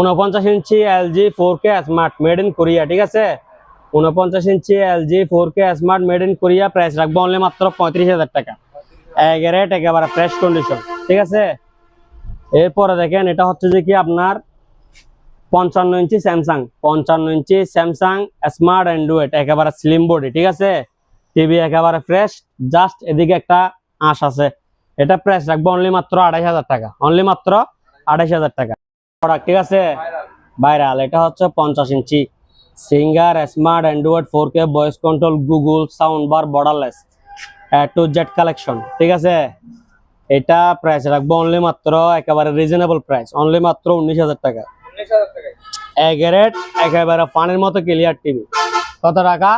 উনপঞ্চাশ inch LG four K smart made in Korea ঠিক আছে? উনপঞ্চাশ inch LG four K smart made in Korea price রাখব only মাত্র পঁয়ত্রিশ হাজার টাকা। এগারেট একেবারে ফ্রেশ কন্ডিশন ঠিক আছে? এরপরে দেখেন, এটা হচ্ছে যে কি আপনার পঞ্চান্ন ইঞ্চি স্যামসাং পঞ্চান্ন ইঞ্চি স্যামসাং স্মার্ট অ্যান্ড্রয়েড একেবারে স্লিম বডি ঠিক আছে? টিভি একেবারে ফ্রেশ জাস্ট এদিকে একটা আঁশ আছে। এটা প্রাইস রাখব অনলি মাত্র আড়াই হাজার টাকা অনলি মাত্র আড়াইশ হাজার টাকা। প্রোডাক্ট ঠিক আছে? ভাইরাল এটা হচ্ছে পঞ্চাশ inch. Singer smart Android four K voice control Google sound bar borderless two Z collection ঠিক আছে? এটা প্রাইস রাখব অনলি মাত্র একেবারে রিজনেবল প্রাইস অনলি মাত্র উনিশ হাজার টাকা। এগারেট একেবারে ফানের মতো ক্লিয়ার টিভি কত টাকা?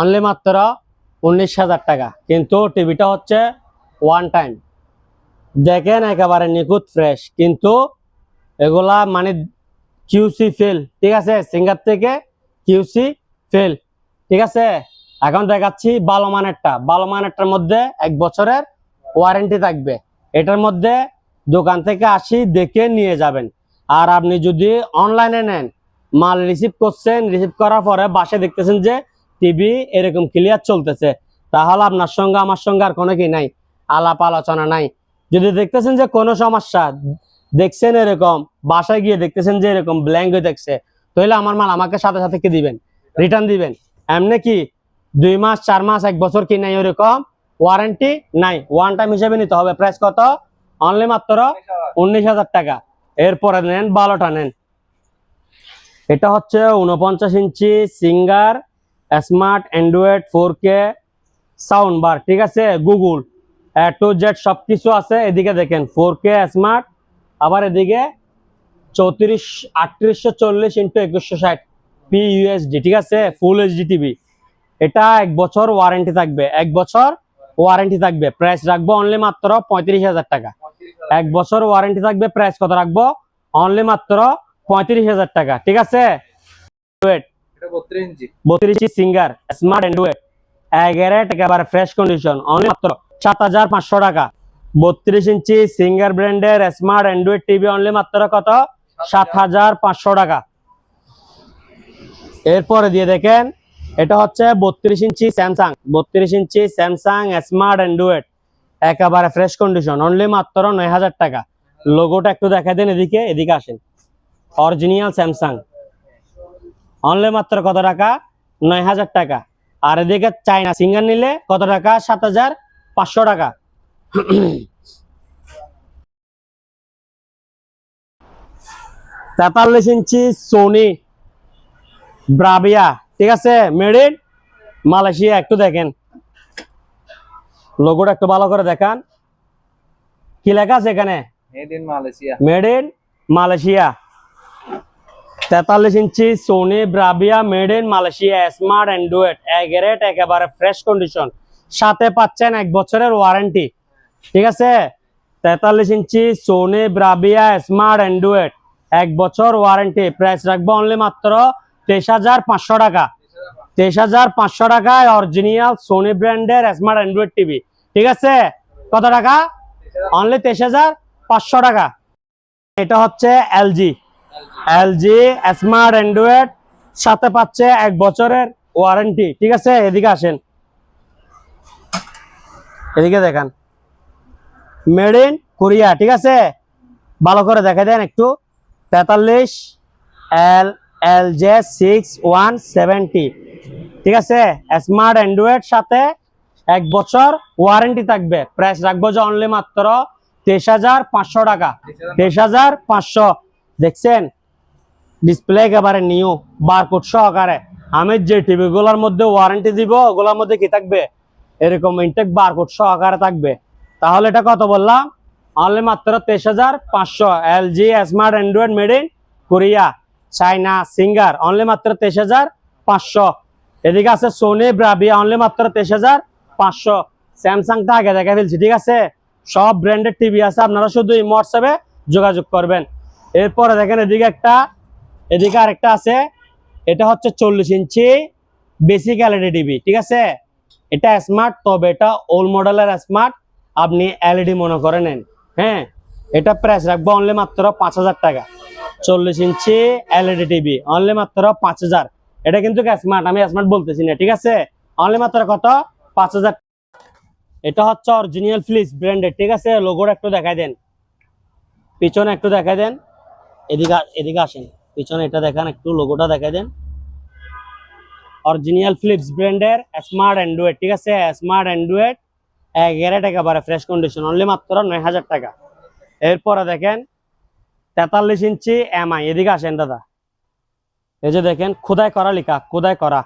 অনলি মাত্র উনিশ হাজার টাকা। কিন্তু টিভিটা হচ্ছে ওয়ান টাইম দেখেন একেবারে নিখুঁত ফ্রেশ কিন্তু এগুলা মানে কিউসি ফেল ঠিক আছে? সিঙ্গার থেকে কিউসি ফেল ঠিক আছে? এখন দেখাচ্ছি ভালো মানেরটা। ভালো মানেরটার মধ্যে এক বছরের ওয়ারেন্টি থাকবে। এটার মধ্যে দোকান থেকে আসি, দেখে নিয়ে যাবেন। আর আপনি যদি অনলাইনে নেন, মাল রিসিভ করছেন রিসিভ করার পরে বাসে দেখতেছেন যে টিভি এরকম ক্লিয়ার চলতেছে, তাহলে আপনার সঙ্গে, আমার সঙ্গে আর কোনো কি নাই আলাপ আলোচনা নাই। যদি দেখতেছেন যে কোনো সমস্যা দেখছেন এরকম, বাসায় গিয়ে দেখতেছেন যে এরকম ব্ল্যাঙ্ক হয়ে দেখছে তাহলে আমার মাল আমাকে সাথে সাথে কি দিবেন? রিটার্ন দিবেন। এমনি কি দুই মাস, চার মাস, এক বছর কি নাই ওরকম? ওয়ারেন্টি নাই। ওয়ান টাইম হিসেবে নিতে হবে। প্রাইস কত? অনলি মাত্র উনিশ হাজার টাকা। এরপরে নেন বারোটা নেন। এটা হচ্ছে উনপঞ্চাশ inch Singer smart Android four K sound bar ঠিক আছে? গুগল টু জেড সব কিছু আছে। এদিকে দেখেন ফোর কে স্মার্ট আবার এদিকে চৌত্রিশ আটত্রিশশো চল্লিশ ইন্টু একুশশো ষাট পি ইউএসডি ঠিক আছে? ফুল এইচডি টিভি এটা এক বছর ওয়ারেন্টি থাকবে। এক বছর ওয়ারেন্টি থাকবে। প্রাইস রাখব অনলি মাত্র পঁয়ত্রিশ হাজার টাকা। এক বছর ওয়ারেন্টি থাকবে। প্রাইস কত রাখব? অনলি মাত্র পঁয়ত্রিশ হাজার টাকা। ঠিক আছে? বত্রিশ ইঞ্চি। সিঙ্গার স্মার্ট অ্যান্ড্রয়েড এগারো একেবারে ফ্রেশ কন্ডিশন অনলি মাত্র সাত হাজার পাঁচশো টাকা। বত্রিশ ইঞ্চি সিঙ্গার ব্র্যান্ডের স্মার্ট অ্যান্ড্রয়েড টিভি অনলি মাত্র কত? সাত হাজার পাঁচশো টাকা। এরপরে দিয়ে দেখেন, এটা হচ্ছে বত্রিশ ইঞ্চি স্যামসাং। বত্রিশ ইঞ্চি স্যামসাং স্মার্ট অ্যান্ড্রয়েড। একেবারে ফ্রেশ কন্ডিশন অনলি মাত্র নয় হাজার টাকা। লোগোটা একটু দেখা দেন এদিকে এদিকে আসেন। Original Samsung. অনলি মাত্র কত টাকা? নয় হাজার টাকা। আর এদিকে চাইনা সিঙ্গার নিলে কত টাকা? সাত হাজার পাঁচশো টাকা। তেতাল্লিশ ইঞ্চি সোনি ব্রাভিয়া ঠিক আছে? মেড ইন মালয়েশিয়া একটু দেখেন। লোগোটা একটু ভালো করে দেখান। কি লেখা আছে এখানে? Made in Malaysia. তেতাল্লিশ inch Sony Bravia made in Malaysia smart Android এগারেট একেবারে ফ্রেশ কন্ডিশন সাথে পাচ্ছেন এক বছরের ওয়ারেন্টি ঠিক আছে? তেতাল্লিশ inch Sony Bravia smart Android এক বছর ওয়ারেন্টি প্রাইস রাখব অনলি মাত্র তেইশ হাজার পাঁচশো টাকা। তেইশ হাজার পাঁচশো টাকায় অরিজিনাল সোনি ব্র্যান্ডের স্মার্ট অ্যান্ড্রয়েড টিভি ঠিক আছে? কত টাকা? অনলি তেইশ হাজার পাঁচশো টাকা। এটা হচ্ছে এলজি এলজি স্মার্ট অ্যান্ড্রয়েড সাথে পাচ্ছে এক বছরের ওয়ারেন্টি ঠিক আছে? এদিকে আসেন। এদিকে দেখান। মেড ইন কোরিয়া ঠিক আছে? ভালো করে দেখে দেন একটু। তেতাল্লিশ L L J six one seventy ঠিক আছে? স্মার্ট অ্যান্ড্রয়েড সাথে এক বছর ওয়ারেন্টি থাকবে। প্রাইস রাখব যে অনলি মাত্র তেইশ হাজার পাঁচশো টাকা। তেইশ হাজার পাঁচশো। দেখছেন? ডিসপ্লে একেবারে নিউ বার বারকোড সহকারে। আমি যে টিভি গুলোর মধ্যে ওয়ারেন্টি দিব, ওগুলোর মধ্যে কি থাকবে? এরকম ইনটেক বারকোড সহকারে থাকবে। তাহলে এটা কত বললাম? অনলি মাত্র তেইশ হাজার পাঁচশো L G smart, Android, made in Korea China Singer only মাত্র তেইশ হাজার পাঁচশো। এদিকে আছে সোনি ব্রাভিয়া অনলি মাত্র তেইশ হাজার পাঁচশো। স্যামসাংটা আগে দেখা ফেলছি, ঠিক আছে? সব ব্র্যান্ডের টিভি আছে, আপনারা শুধু এই হোয়াটসঅ্যাপে যোগাযোগ করবেন। এরপরে দেখেন এদিকে একটা, এদিকে আরেকটা আছে, এটা হচ্ছে চল্লিশ ইঞ্চি বেসিক এলইডি টিভি, ঠিক আছে? এটা স্মার্ট তবে এটা ওল্ড মডেলের স্মার্ট আপনি এলইডি মনে করে নেন। হ্যাঁ এটা প্রাইস রাখব অনলি মাত্র পাঁচ হাজার টাকা। চল্লিশ ইঞ্চি এলইডি টিভি অনলি মাত্র পাঁচ হাজার। এটা কিন্তু স্মার্ট আমি স্মার্ট বলতেছি না, ঠিক আছে? অনলি মাত্র কত? পাঁচ হাজার। এটা হচ্ছে অরিজিনাল ফ্লিস ব্র্যান্ডের ঠিক আছে? লোগোটা একটু দেখাই দেন। পিছনে একটু দেখাই দেন। এদিকে এদিকে আসেন। পিছনে এটা দেখান, একটু লোগোটা দেখাই দেন। অরিজিনাল ফ্লিপস ব্র্যান্ডের স্মার্ট অ্যান্ড্রয়েড ঠিক আছে? স্মার্ট অ্যান্ড্রয়েড এগারো টাকা বারে ফ্রেশ কন্ডিশন অনলি মাত্র নয় হাজার টাকা। এরপরে দেখেন, তেতাল্লিশ ইঞ্চি এমআই এদিকে আসেন দাদা। এই যে দেখেন, খোদাই করা লেখা, খোদাই করা।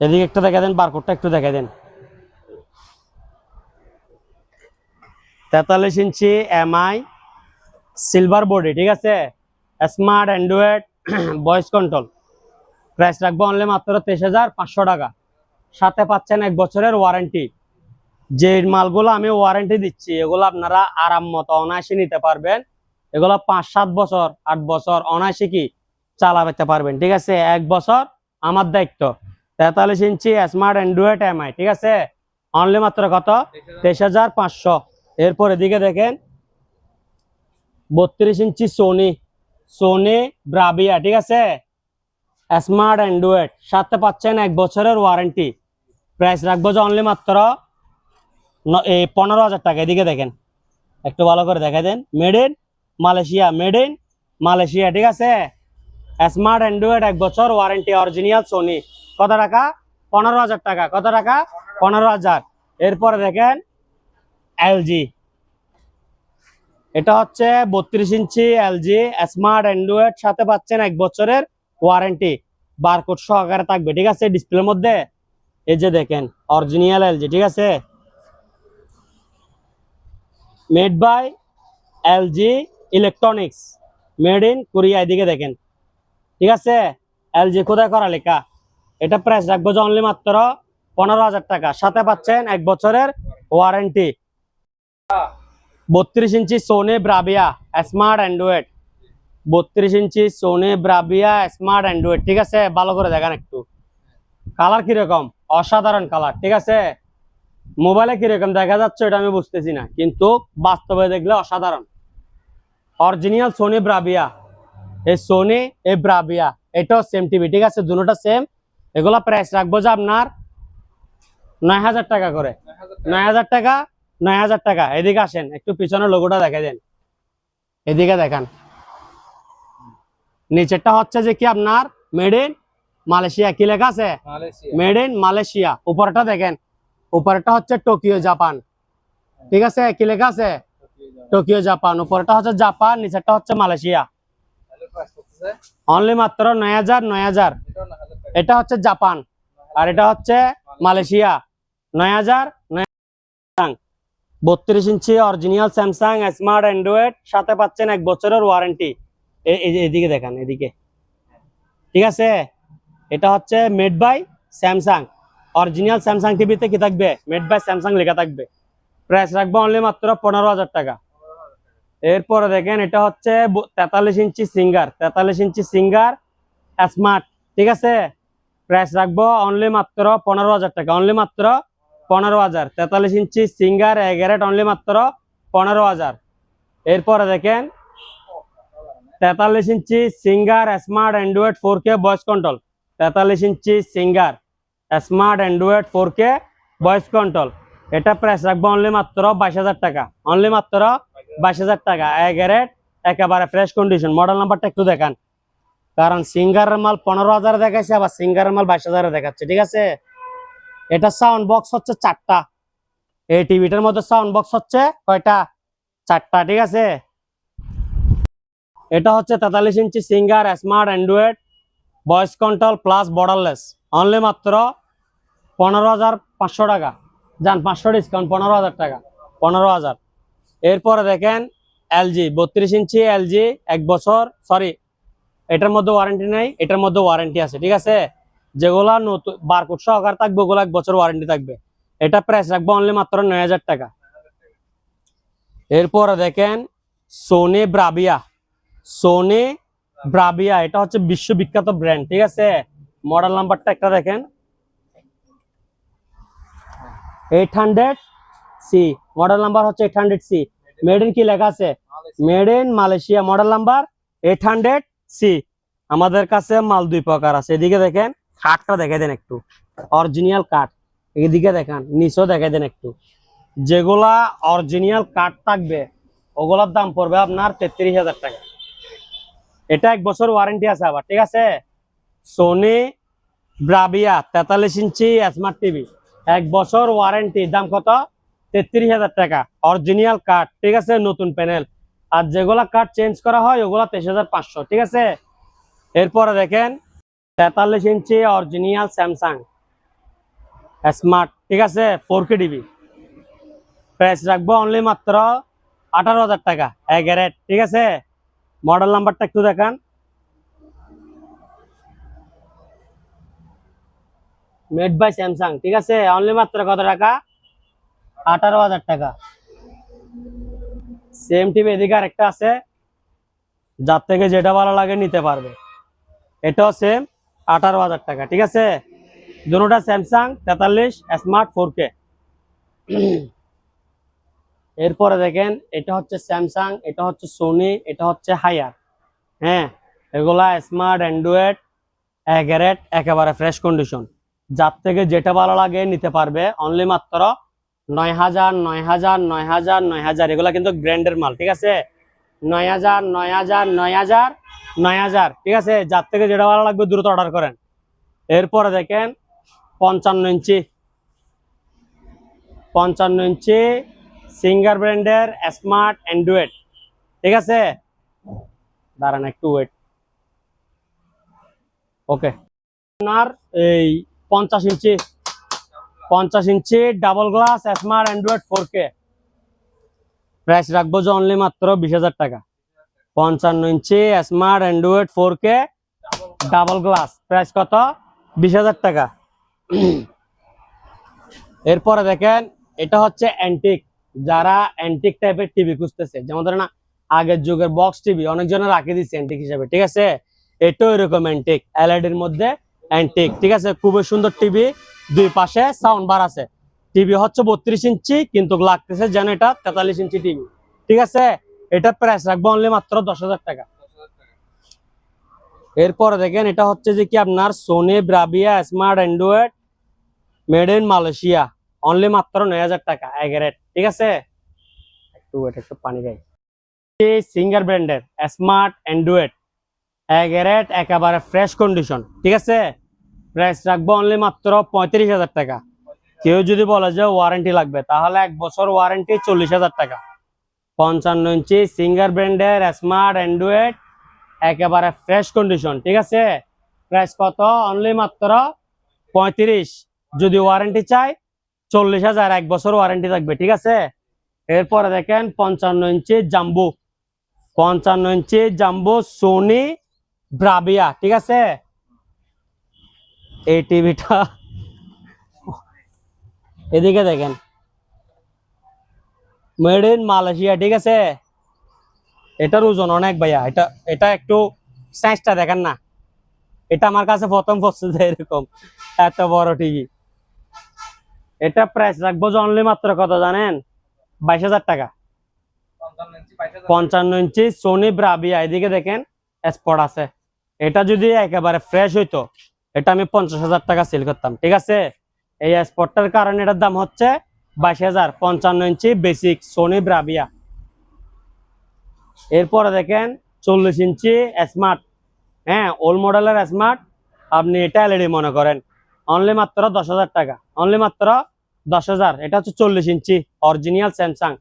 এদিকে একটু দেখা দেন বারকোডটা একটু দেখা দেন। তেতাল্লিশ ইঞ্চি এমআই সিলভার বডি ঠিক আছে? Smart Android voice control price রাখব অনলি মাত্র তেইশ হাজার পাঁচশো টাকা। সাথে পাচ্ছেন এক বছরের ওয়ারেন্টি যে মালগুলো আমি ওয়ারেন্টি দিচ্ছি, এগুলো আপনারা আরাম মতো অনায়াসে নিতে পারবেন। এগুলো পাঁচ সাত বছর, আট বছর অনায়াসে কি চালাতে পারবেন, ঠিক আছে? এক বছর আমার দায়িত্ব। তেতাল্লিশ ইঞ্চি স্মার্ট অ্যান্ড্রয়েড এমআই ঠিক আছে? অনলি মাত্র কত? তেইশ হাজার পাঁচশো। এরপর এদিকে দেখেন, বত্রিশ ইঞ্চি সোনি সোনি ব্রাবিয়া ঠিক আছে? স্মার্ট অ্যান্ড্রয়েড সাথে পাচ্ছেন এক বছরের ওয়ারেন্টি প্রাইস রাখব যে অনলি মাত্র পনেরো হাজার টাকা, এদিকে দেখেন। একটু ভালো করে দেখা দেন। Made in Malaysia made in Malaysia ঠিক আছে? স্মার্ট অ্যান্ড্রয়েড এক বছর ওয়ারেন্টি অরিজিনাল সোনি কত টাকা? পনেরো হাজার টাকা। কত টাকা? পনেরো হাজার। এরপরে দেখেন এলজি এটা হচ্ছে বত্রিশ ইঞ্চি এলজি স্মার্ট অ্যান্ড্রয়েড সাথে পাচ্ছেন এক বছরের ওয়ারেন্টি বারকোড সহকারে থাকবে, ঠিক আছে? ডিসপ্লের মধ্যে। এই যে দেখেন অরিজিনাল এলজি ঠিক আছে? Made by LG electronics made in Korea এদিকে দেখেন। ঠিক আছে? এলজি কোথায় করা লেখা? এটা প্রাইস রাখব যে অনলি মাত্র পনেরো হাজার টাকা। সাথে পাচ্ছেন এক বছরের ওয়ারেন্টি বত্রিশ inch Sony Bravia smart Android বত্রিশ inch Sony Bravia smart Android ঠিক আছে? ভালো করে দেখান একটু। কালার কীরকম? অসাধারণ কালার ঠিক আছে? মোবাইলে কীরকম দেখা যাচ্ছে এটা আমি বুঝতেছি না কিন্তু বাস্তবে দেখলে অসাধারণ। অরিজিনাল সোনি ব্রাবিয়া এই সোনি এই ব্রাবিয়া এটাও সেম টিভি ঠিক আছে? দুটোটা সেম এগুলা প্রাইস রাখব যে আপনার নয় হাজার টাকা করে। নয় হাজার টাকা। নয় হাজার টাকা এদিকে আসেন একটু পিছনে লোগোটা দেখে দেন। এদিকে দেখান। নিচেরটা হচ্ছে যে কি আপনার মেড ইন মালয়েশিয়া। কি লেখা আছে? Made in Malaysia. উপরটা দেখেন। উপরটা হচ্ছে টোকিও, জাপান। ঠিক আছে? কি লেখা আছে? Tokyo, Japan. উপরটা হচ্ছে জাপান, নিচেরটা হচ্ছে মালয়েশিয়া। অনলি মাত্র নয় হাজার নয় হাজার। এটা হচ্ছে জাপান। আর এটা হচ্ছে মালয়েশিয়া। নয় হাজার বত্রিশ inch original Samsung, smart Android, সাথে পাচ্ছেন এক বছরের ওয়ারেন্টি। এদিকে দেখান, এদিকে। ঠিক আছে? এটা হচ্ছে made by Samsung. Original Samsung টিভিতে কি থাকবে মেড বাই স্যামসাং লেখা থাকবে। প্রাইস রাখব অনলি মাত্র পনেরো হাজার টাকা। এরপরে দেখেন, এটা হচ্ছে তেতাল্লিশ ইঞ্চি সিঙ্গার, তেতাল্লিশ ইঞ্চি সিঙ্গার স্মার্ট ঠিক আছে? প্রাইস রাখব অনলি মাত্র পনেরো হাজার টাকা অনলি মাত্র পনেরো হাজার। তেতাল্লিশ ইঞ্চি সিঙ্গার এগারেট অনলি মাত্র পনেরো হাজার। এরপরে দেখেন, তেতাল্লিশ inch Singer smart Android four K voice control তেতাল্লিশ inch Singer. Smart Android four K voice control এটা প্রাইস রাখব অনলি মাত্র বাইশ হাজার টাকা। অনলি মাত্র বাইশ হাজার টাকা। এগারেট একেবারে ফ্রেশ কন্ডিশন মডেল নাম্বারটা একটু দেখান। কারণ সিঙ্গারের মাল পনেরো হাজারে দেখাচ্ছে আবার সিঙ্গারের মাল বাইশ হাজারে দেখাচ্ছে। ঠিক আছে? এটা সাউন্ড বক্স হচ্ছে চারটা। এই টিভিটার মধ্যে সাউন্ড বক্স হচ্ছে কয়টা? চারটা। ঠিক আছে? এটা হচ্ছে তেতাল্লিশ inch Singer smart Android voice control plus borderless only মাত্র পনেরো হাজার পাঁচশো টাকা। যান, পাঁচশো ডিসকাউন্ট পনেরো হাজার টাকা। পনেরো হাজার। এরপরে দেখেন এলজি বত্রিশ ইঞ্চি এলজি এক বছর সরি এটার মধ্যে ওয়ারেন্টি নেই, এটার মধ্যে ওয়ারেন্টি আছে, ঠিক আছে? যেগুলা নতুন বারকোড সহকার থাকবে, ওগুলো এক বছর ওয়ারেন্টি থাকবে। এটা প্রাইস রাখব অনলি মাত্র নয় হাজার টাকা। এরপরে দেখেন সোনি ব্রাবিয়া সোনি ব্রাবিয়া এটা হচ্ছে বিশ্ববিখ্যাত ব্র্যান্ড ঠিক আছে? মডেল নাম্বারটা একটা দেখেন। Eight hundred C model number হচ্ছে eight hundred C made in কি লেখা আছে? Made in Malaysia model number eight hundred C আমাদের কাছে মাল দুই প্রকার আছে। এদিকে দেখেন, কাঠটা দেখে দেন একটু। অরিজিনাল কাঠ। এদিকে দেখান, নিচেও দেখে দেন একটু। যেগুলা অরিজিনাল কাঠ থাকবে, ওগুলোর দাম পড়বে আপনার তেত্রিশ হাজার টাকা। এটা এক বছর ওয়ারেন্টি আছে আবার, ঠিক আছে? সোনি ব্রাভিয়া, তেতাল্লিশ ইঞ্চি স্মার্ট টিভি এক বছর ওয়ারেন্টি দাম কত? তেত্রিশ হাজার টাকা। অরিজিনাল কাঠ ঠিক আছে, নতুন প্যানেল আর যেগুলা কাঠ চেঞ্জ করা হয়, ওগুলা তেইশ হাজার পাঁচশো, ঠিক আছে? এরপরে দেখেন, তেতাল্লিশ ইঞ্চি অরিজিনাল স্যামসাং স্মার্ট ঠিক আছে ফোর কে ডিবি প্রাইস রাখব অনলি মাত্র আঠারো হাজার টাকা, এক রেট ঠিক আছে? মডেল নাম্বারটা একটু দেখান। মেড বাই স্যামসাং ঠিক আছে? অনলি মাত্র কত টাকা? আঠারো হাজার টাকা। সেম টিভি এদিকে আরেকটা আছে। যার থেকে যেটা ভালো লাগে নিতে পারবে। এটাও সেম আঠারো হাজার টাকা, ঠিক আছে? দুটোটা স্যামসাং তেতাল্লিশ স্মার্ট ফোর কে এরপরে দেখেন, এটা হচ্ছে স্যামসাং এটা হচ্ছে সোনি এটা হচ্ছে হায়ার হ্যাঁ এগুলা স্মার্ট অ্যান্ড্রয়েড এগারেট একেবারে ফ্রেশ কন্ডিশন যার থেকে যেটা ভালো লাগে নিতে পারবে। অনলি মাত্র নয় হাজার নয় হাজার নয় হাজার নয় হাজার। এগুলা কিন্তু ব্র্যান্ডের মাল, ঠিক আছে? নয় হাজার নয় হাজার নয় হাজার নয় হাজার, ঠিক আছে? যার থেকে যেটা ভালো লাগবে দ্রুত অর্ডার করেন। এরপরে দেখেন, পঞ্চান্ন ইঞ্চি। পঞ্চান্ন ইঞ্চি সিঙ্গার ব্র্যান্ডের স্মার্ট অ্যান্ড্রয়েড ঠিক আছে? দাঁড়ান একটু ওয়েট ওকে আপনার এই পঞ্চাশ ইঞ্চি পঞ্চাশ inch double glass smart Android four K price রাখব যে অনলি মাত্র বিশ হাজার টাকা। পঞ্চান্ন inch smart Android four K double glass price কত? বিশ হাজার টাকা। এরপরে দেখেন এটা হচ্ছে অ্যান্টিক যারা অ্যান্টিক টাইপের টিভি খুঁজতেছে যেমন ধরেন না, আগের যুগের বক্স টিভি অনেকজনে রাখে দিচ্ছে অ্যান্টিক হিসাবে ঠিক আছে? এটাও এরকম অ্যান্টিক এলআইডির মধ্যে অ্যান্টিক ঠিক আছে? খুবই সুন্দর টিভি দুই পাশে সাউন্ড বার আছে। টিভি হচ্ছে বত্রিশ ইঞ্চি, কিন্তু লাগতেছে যেন এটা তেতাল্লিশ ইঞ্চি টিভি ঠিক আছে? এটা প্রাইস রাখব অনলি মাত্র দশ হাজার টাকা। এরপরে দেখেন, এটা হচ্ছে যে কি আপনার Sony Bravia smart Android made in Malaysia only মাত্র নয় হাজার টাকা এক রেট ঠিক আছে? একটু একটু পানি খাই। সিঙ্গার ব্র্যান্ডের স্মার্ট অ্যান্ড্রয়েড এক রেট, একেবারে ফ্রেশ কন্ডিশন ঠিক আছে? প্রাইস রাখব অনলি মাত্র পঁয়ত্রিশ হাজার টাকা। কেউ যদি বলে যে ওয়ারেন্টি লাগবে, তাহলে এক বছর ওয়ারেন্টি চল্লিশ হাজার টাকা। পঞ্চান্ন ইঞ্চি সিঙ্গার ব্র্যান্ডের স্মার্ট অ্যান্ড্রয়েড একেবারে ফ্রেশ কন্ডিশন ঠিক আছে? প্রাইস কত? অনলি মাত্র পঁয়ত্রিশ। যদি ওয়ারেন্টি চাই, চল্লিশ হাজার, এক বছর ওয়ারেন্টি থাকবে, ঠিক আছে? এরপরে দেখেন পঞ্চান্ন ইঞ্চি জাম্বু। পঞ্চান্ন ইঞ্চি জাম্বু সোনি ব্রাভিয়া ঠিক আছে? এই টিভিটা এদিকে দেখেন। মেড ইন মালয়েশিয়া ঠিক আছে? এটার ওজন অনেক ভাইয়া। এটা এটা একটু সাইজটা দেখেন না। এটা আমার কাছে প্রথম পছন্দ এরকম এত বড় টিভি এটা প্রাইস রাখব যে অনলি মাত্র কত জানেন? বাইশ হাজার টাকা। পঞ্চান্ন ইঞ্চি সোনি ব্রাভিয়া এদিকে দেখেন স্পট আছে। এটা যদি একেবারে ফ্রেশ হইতো, এটা আমি পঞ্চাশ হাজার টাকা সেল করতাম, ঠিক আছে? এই স্পটটার কারণে এটার দাম হচ্ছে বাইশ হাজার পঞ্চান্ন ইঞ্চি বেসিক সোনি ব্রাভিয়া এরপরে দেখেন চল্লিশ ইঞ্চি স্মার্ট হ্যাঁ ওল্ড মডেলের স্মার্ট আপনি এটা এলইডি মনে করেন। অনলি মাত্র দশ হাজার টাকা। অনলি মাত্র দশ হাজার। এটা হচ্ছে চল্লিশ ইঞ্চি অরিজিনাল স্যামসাং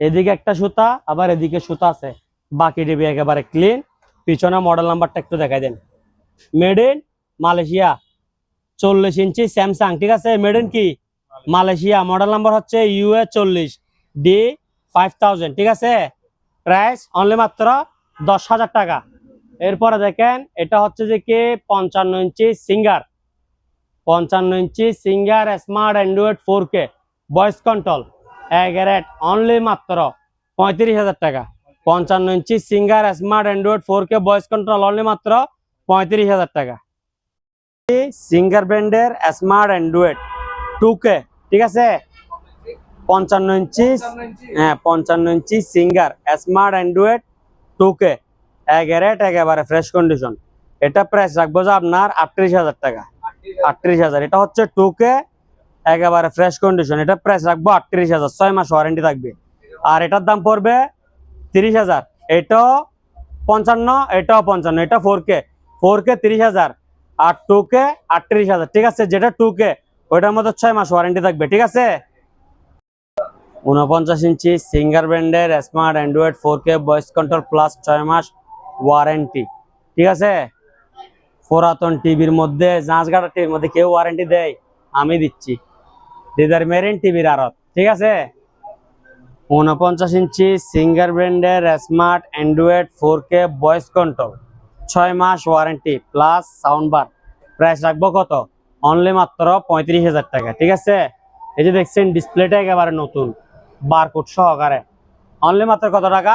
এদিকে একটা সুতা, আবার এদিকে সুতা আছে। বাকি ডিবি একেবারে ক্লিন পিছনে মডেল নাম্বারটা একটু দেখাই দেন। মেড ইন মালয়েশিয়া চল্লিশ ইঞ্চি স্যামসাং ঠিক আছে? মেড ইন কি? মালয়েশিয়া মডেল নাম্বার হচ্ছে ইউএ চল্লিশ ডি ফাইভ থাউজেন্ড ঠিক আছে? প্রাইস অনলি মাত্র দশ হাজার টাকা। এরপরে দেখেন, এটা হচ্ছে যে কি? পঞ্চান্ন ইঞ্চি সিঙ্গার পঞ্চান্ন inch Singer smart Android four K voice control এক রেট অনলি মাত্র পঁয়ত্রিশ হাজার টাকা। পঞ্চান্ন inch Singer smart Android four K voice control only মাত্র পঁয়ত্রিশ হাজার টাকা। সিঙ্গার ব্র্যান্ডের স্মার্ট অ্যান্ড্রয়েড টু কে ঠিক আছে? পঞ্চান্ন ইঞ্চি হ্যাঁ পঞ্চান্ন inch Singer smart Android two K এগারেট একেবারে ফ্রেশ কন্ডিশন এটা প্রাইস রাখব যে আপনার আটত্রিশ হাজার টাকা। আটত্রিশ হাজার। এটা হচ্ছে টু কে একেবারে ফ্রেশ কন্ডিশন এটা প্রাইস রাখব আটত্রিশ হাজার। ছয় মাস ওয়ারেন্টি থাকবে। আর এটার দাম পড়বে তিরিশ হাজার। এটাও পঞ্চান্ন এটাও পঞ্চান্ন, এটা ফোর কে ফোর কে তিরিশ হাজার, আর টু কে আটত্রিশ হাজার। ঠিক আছে, যেটা টু কে ওইটার মধ্যে ছয় মাস ওয়ারেন্টি থাকবে, ঠিক আছে? উনপঞ্চাশ ইঞ্চি সিঙ্গার ব্র্যান্ডের smart Android four K voice control plus ছয় মাস ওয়ারেন্টি ঠিক আছে? পুরাতন টিভির মধ্যে জাঁচ গাড়া টিভির মধ্যে কেউ ওয়ারেন্টি দেয়, আমি দিচ্ছি। দিদার মেরিন টিভির আরত ঠিক আছে? উনপঞ্চাশ ইঞ্চি, সিঙ্গার ব্র্যান্ডের smart Android four K voice control, ছয় মাস warranty plus sound bar. Price রাখব কত? অনলি মাত্র পঁয়ত্রিশ হাজার টাকা, ঠিক আছে? এই যে দেখছেন, ডিসপ্লেটা একেবারে নতুন, বারকোড সহকারে। অনলি মাত্র কত টাকা?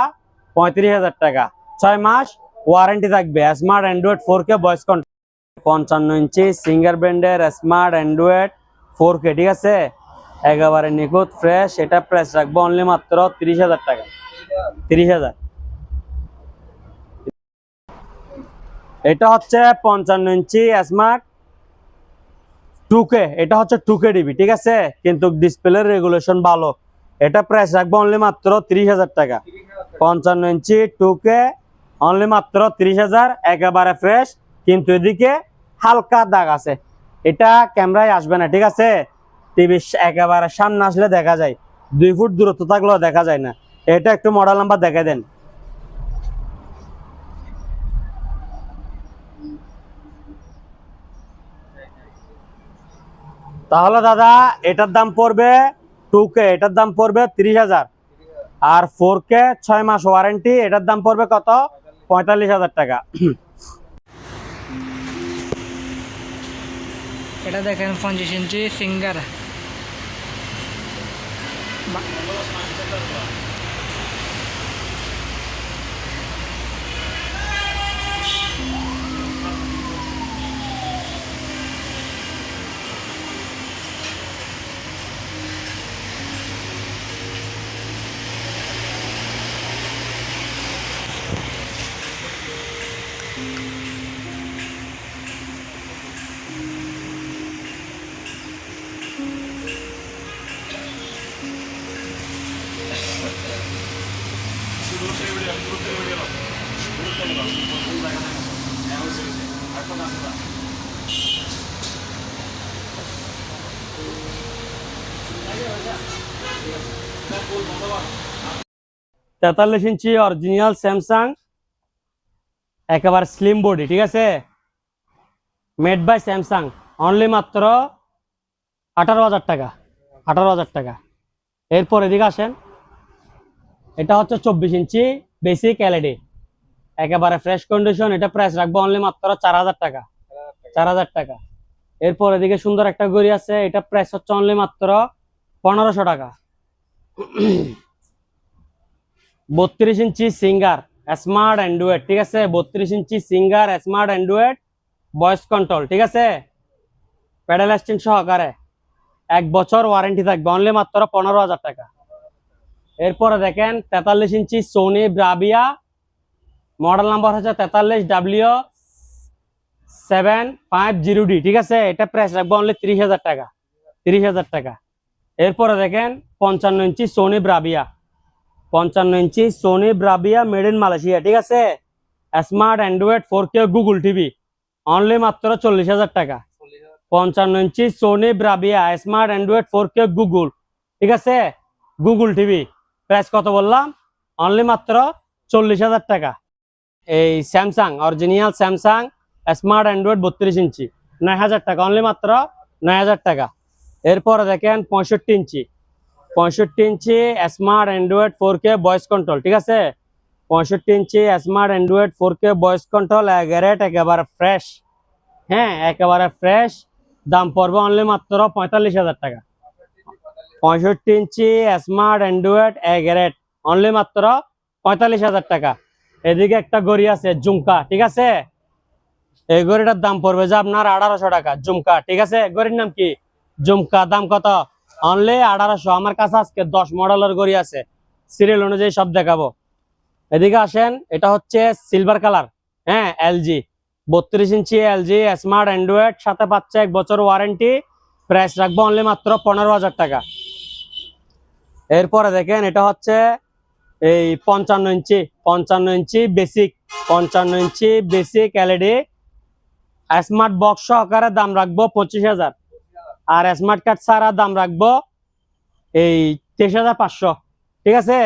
পঁয়ত্রিশ হাজার টাকা। ছয় মাস ওয়ারেন্টি থাকবে, smart Android four K voice control. পঞ্চান্ন ইঞ্চি, সিঙ্গার ব্র্যান্ডের স্মার্ট অ্যান্ড্রয়েড ফোর কে, ঠিক আছে? একেবারে নিখুঁত ফ্রেশ এটা প্রাইস রাখব অনলি মাত্র তিরিশ হাজার টাকা। তিরিশ হাজার। এটা হচ্ছে পঞ্চান্ন ইঞ্চি স্মার্ট টু কে এটা হচ্ছে টু কে ডিবি ঠিক আছে? কিন্তু ডিসপ্লের রেগুলেশন ভালো। এটা প্রাইস রাখব অনলি মাত্র তিরিশ হাজার টাকা। পঞ্চান্ন ইঞ্চি টু কে অনলি মাত্র তিরিশ হাজার, একেবারে ফ্রেশ কিন্তু এদিকে হালকা দাগ আছে। এটা ক্যামেরায় আসবে না, ঠিক আছে? টিভি একেবারে সামনে আসলে দেখা যায়। দুই ফুট দূরত্ব থাকলেও দেখা যায় না। এটা একটু মডেল নাম্বার দেখে দেন। তাহলে দাদা, এটার দাম পড়বে টু কে এটার দাম পড়বে তিরিশ হাজার। আর ফোর কে ছয় মাস ওয়ারেন্টি এটার দাম পড়বে কত? পঁয়তাল্লিশ হাজার টাকা। এটা দেখেন পঞ্চাশ ইঞ্চি সিঙ্গার ま তেতাল্লিশ ইঞ্চি অরিজিনাল স্যামসাং একেবারে স্লিম বডি ঠিক আছে? মেড বাই স্যামসাং অনলি মাত্র আঠারো হাজার টাকা, আঠারো হাজার টাকা। এরপর এদিকে আসেন, এটা হচ্ছে চব্বিশ ইঞ্চি বেসিক এলইডি একেবারে ফ্রেশ কন্ডিশন এটা প্রাইস রাখব অনলি মাত্র চার হাজার টাকা, চার হাজার টাকা। এরপর এদিকে সুন্দর একটা গড়ি আছে, এটা প্রাইস হচ্ছে অনলি মাত্র পনেরোশো টাকা। বত্রিশ ইঞ্চি সিঙ্গার স্মার্ট অ্যান্ড্রয়েড ঠিক আছে? বত্রিশ inch Singer smart Android voice control ঠিক আছে? প্যাডেল স্ট্যান্ড সহকারে। এক বছর ওয়ারেন্টি থাকবে অনলি মাত্র পনেরো হাজার টাকা। এরপরে দেখেন, তেতাল্লিশ inch Sony Bravia model number হচ্ছে তেতাল্লিশ W seven five zero D ঠিক আছে? এটা প্রাইস রাখব অনলি তিরিশ হাজার টাকা, তিরিশ হাজার টাকা। এরপরে দেখেন পঞ্চান্ন ইঞ্চি সোনি ব্রাবিয়া। পঞ্চান্ন inch Sony Bravia made in Malaysia, ঠিক আছে? Smart Android four K Google TV only মাত্র চল্লিশ হাজার টাকা। পঞ্চান্ন inch Sony Bravia smart Android four K Google ঠিক আছে? গুগল টিভি প্রাইস কত বললাম? অনলি মাত্র চল্লিশ হাজার টাকা। এই Samsung original Samsung smart Android বত্রিশ ইঞ্চি, নয় হাজার টাকা অনলি মাত্র নয় হাজার টাকা। এরপরে দেখেন পঁয়ষট্টি ইঞ্চি। পঁয়ষট্টি inch smart Android four K voice control ঠিক আছে? পঁয়ষট্টি inch smart Android four K voice control গ্যারেট একেবারে ফ্রেশ হ্যাঁ একেবারে ফ্রেশ দাম পড়বে অনলি মাত্র পঁয়তাল্লিশ হাজার টাকা। পঁয়ষট্টি ইঞ্চি স্মার্ট অ্যান্ড্রয়েড গ্যারেট অনলি মাত্র পঁয়তাল্লিশ হাজার টাকা। এদিকে একটা গড়ি আছে, জুমকা, ঠিক আছে? এই গড়িটার দাম পড়বে যে আপনার আঠারোশো টাকা, জুমকা, ঠিক আছে? গড়ির নাম কি? জুমকা, দাম কত? অনলি আঠারোশো। আমার কাছে আজকে দশ মডেলের গড়ি আছে। সিরিয়াল অনুযায়ী সব দেখাবো। এদিকে আসেন, এটা হচ্ছে সিলভার কালার হ্যাঁ এলজি বত্রিশ ইঞ্চি এলজি স্মার্ট অ্যান্ড্রয়েড সাথে পাচ্ছে এক বছর ওয়ারেন্টি প্রাইস রাখব অনলি মাত্র পনেরো হাজার টাকা। এরপরে দেখেন, এটা হচ্ছে এই পঞ্চান্ন ইঞ্চি পঞ্চান্ন ইঞ্চি বেসিক পঞ্চান্ন inch basic LED smart box সহকারে দাম রাখব পঁচিশ হাজার। আর স্মার্ট কার্ড ছাড়া দাম রাখব এই তেইশ হাজার পাঁচশো। ঠিক আছে?